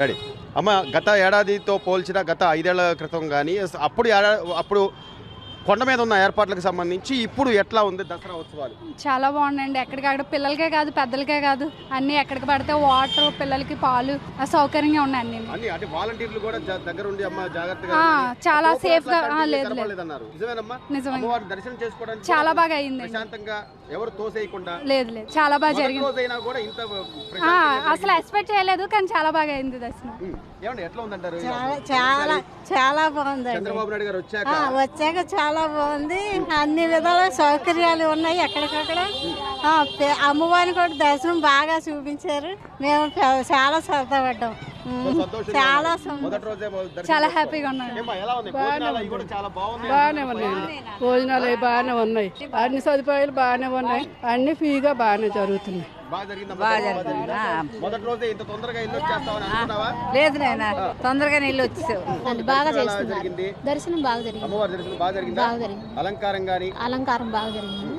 Ready అమ్మ గత ఏడాదితో పోల్చిన గత ఐదేళ్ళ క్రితం కానీ అప్పుడు అప్పుడు కొండ మీద ఉన్న ఏర్పాట్లకు సంబంధించి ఇప్పుడు ఎట్లా ఉంది దసరా ఉత్సవాలు? చాలా బాగుందండి ఎక్కడికక్కడ పిల్లలకే కాదు పెద్దలకే కాదు. అన్ని ఎక్కడికి పడితే వాటర్ పిల్లలకి పాలు సౌకర్యంగా ఉన్నాయి అన్ని. అంటే వాలంటీర్లు కూడా దగ్గర ఉండి అమ్మ జాగ్రత్తగా. చాలా safe గా- లేదు. నిజమేనమ్మా? దర్శనం చేసుకోవడానికి చాలా బాగా అయిందండి. ప్రశాంతంగా ఎవరు తోసేయకుండా? లేదు లేదు. చాలా బాగా జరిగింది. రోజైనా కూడా ఇంత ఆ, ప్రశాంతంగా అసలు ఎక్స్పెక్ట్ చేయలేదు కానీ చాలా బాగా అయింది దర్శనం. ఏమండి ఎట్లా ఉందంటారు చాలా చాలా చాలా బాగుందండి. చంద్రబాబు నాయుడు గారు వచ్చాక? ఆ, వచ్చాక చాలా బాగుంది. అన్ని విధాల సౌకర్యాలు ఉన్నాయి ఎక్కడికక్కడ. అమ్మవారిని కూడా దర్శనం బాగా చూపించారు. మేము చాలా సరదా పడ్డాం. చాలా చాలా. హ్యాపీగా ఉన్నాను. ఉంది? భోజనాలు అవి కూడా చాలా బాగున్నాయి. బాగానే ఉన్నాయండి భోజనాలు అవి బాగానే ఉన్నాయి. అన్ని సదుపాయాలు బాగానే ఉన్నాయి. అన్ని ఫ్రీగా బాగానే జరుగుతున్నాయి. ఇల్లు లేదు నాయన తొందరగా నీళ్ళు వచ్చేసావు. బాగా దర్శనం బాగా జరిగింది. బాగా అలంకారం గాని? అలంకారం బాగా జరిగింది.